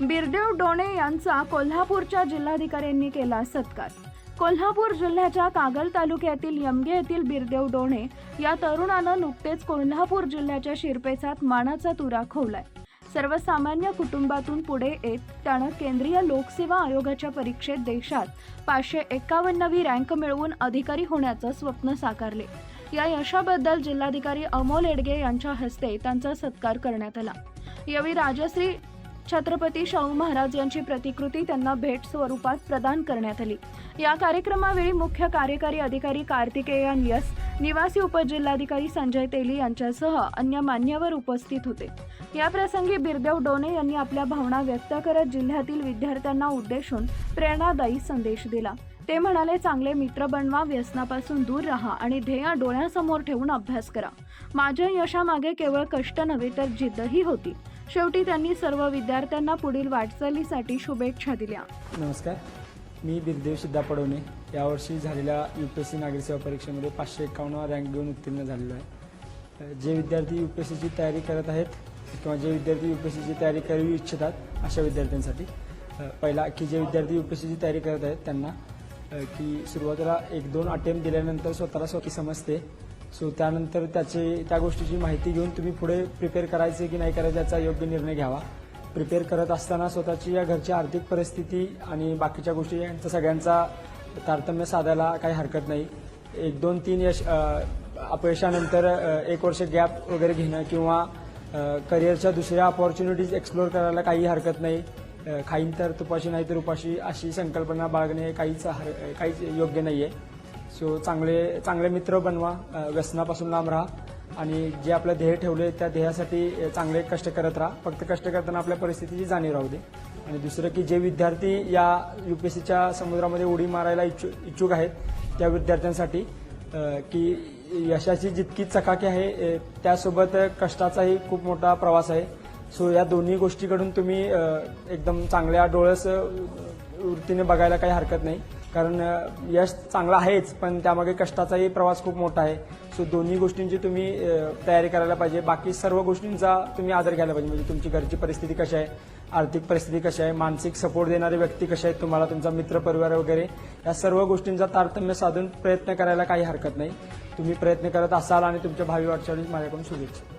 बिरदेव डोणे यांचा कोल्हापूरच्या जिल्हाधिकाऱ्यांनी केला सत्कार. कोल्हापूर जिल्ह्याच्या कागल तालुक्यातील यमगे येथील बिरदेव डोणे या तरुणानं नुकतेच कोल्हापूर जिल्ह्याच्या शिरपेचात मानाचा तुरा खोवलाय. सर्वसामान्य कुटुंबातून पुढे येत त्यानं केंद्रीय लोकसेवा आयोगाच्या परीक्षेत देशात पाचशे एक्कावन्नवी रँक मिळवून अधिकारी होण्याचं स्वप्न साकारले. या यशाबद्दल जिल्हाधिकारी अमोल एडगे यांच्या हस्ते त्यांचा सत्कार करण्यात आला. यावेळी राजश्री छत्रपती शाहू महाराज यांची प्रतिकृती त्यांना भेट स्वरूपात प्रदान करण्यात आली. या कार्यक्रमावेळी मुख्य कार्यकारी अधिकारी कार्तिकेयन यस निवासी उपजिल्हाधिकारी संजय तेली यांच्यासह अन्य मान्यवर उपस्थित होते. या प्रसंगी बिरदेव डोने यांनी आपल्या भावना व्यक्त करत जिल्ह्यातील विद्यार्थ्यांना उद्देशून प्रेरणादायी संदेश दिला. ते म्हणाले चांगले मित्र बनवा व्यसनापासून दूर राहा आणि ध्येय डोळ्यासमोर ठेवून अभ्यास करा. माझ्या यशामागे केवळ कष्ट नव्हे तर जिद्दही होती. शेवटी त्यांनी सर्व विद्यार्थ्यांना पुढील वाटचालीसाठी शुभेच्छा दिल्या. नमस्कार. मी बिरदेव सिद्धा पडवणे. यावर्षी झालेल्या यू पी एस सी नागरी सेवा परीक्षेमध्ये पाचशे एकावन्न रँक घेऊन उत्तीर्ण झालेलो आहे. जे विद्यार्थी यू पी एस सीची तयारी करत आहेत किंवा जे विद्यार्थी यू पी एस सीची तयारी करू इच्छितात अशा विद्यार्थ्यांसाठी पहिला की जे विद्यार्थी यू पी एस सीची तयारी करत आहेत त्यांना की सुरुवातीला एक दोन अटेम्प्ट दिल्यानंतर स्वतःला स्वतः समजते. सो त्यानंतर त्याचे त्या गोष्टीची माहिती घेऊन तुम्ही पुढे प्रिपेअर करायचे की नाही करायचं याचा योग्य निर्णय घ्यावा. प्रिपेअर करत असताना स्वतःची या घरची आर्थिक परिस्थिती आणि बाकीच्या गोष्टी यांचा सगळ्यांचा तारतम्य साधायला काही हरकत नाही. एक दोन तीन यश अपयशानंतर एक वर्ष गॅप वगैरे घेणं किंवा करिअरच्या दुसऱ्या अपॉर्च्युनिटीज एक्सप्लोर करायला काही हरकत नाही. खाईन तर तुपाशी नाही तर उपाशी अशी संकल्पना बाळगणे काहीच हर काहीच योग्य नाही आहे सो चांगले चांगले मित्र बनवा व्यसनापासून लांब राहा आणि जे आपलं ध्येय ठेवले त्या ध्येयासाठी चांगले कष्ट करत राहा. फक्त कष्ट करताना आपल्या परिस्थितीची जाणीव राहू दे. आणि दुसरं की जे विद्यार्थी या यू पी एस सीच्या समुद्रामध्ये उडी मारायला इच्छु इच्छुक आहेत त्या विद्यार्थ्यांसाठी की यशाची जितकी चकाकी आहे त्यासोबत कष्टाचाही खूप मोठा प्रवास आहे. सो या दोन्ही गोष्टीकडून तुम्ही एकदम चांगल्या डोळ्यास वृत्तीने बघायला काही हरकत नाही. कारण यश चांगलं आहेच पण त्यामागे कष्टाचाही प्रवास खूप मोठा आहे. सो दोन्ही गोष्टींची तुम्ही तयारी करायला पाहिजे. बाकी सर्व गोष्टींचा तुम्ही आदर घ्यायला पाहिजे. म्हणजे तुमची घरची परिस्थिती कशी आहे आर्थिक परिस्थिती कशी आहे मानसिक सपोर्ट देणारे व्यक्ती कसे आहेत तुम्हाला तुमचा मित्रपरिवार वगैरे या सर्व गोष्टींचा तारतम्य साधून प्रयत्न करायला काही हरकत नाही. तुम्ही प्रयत्न करत असाल आणि तुमच्या भावी वाटचालीस माझ्याकडून शुभेच्छा.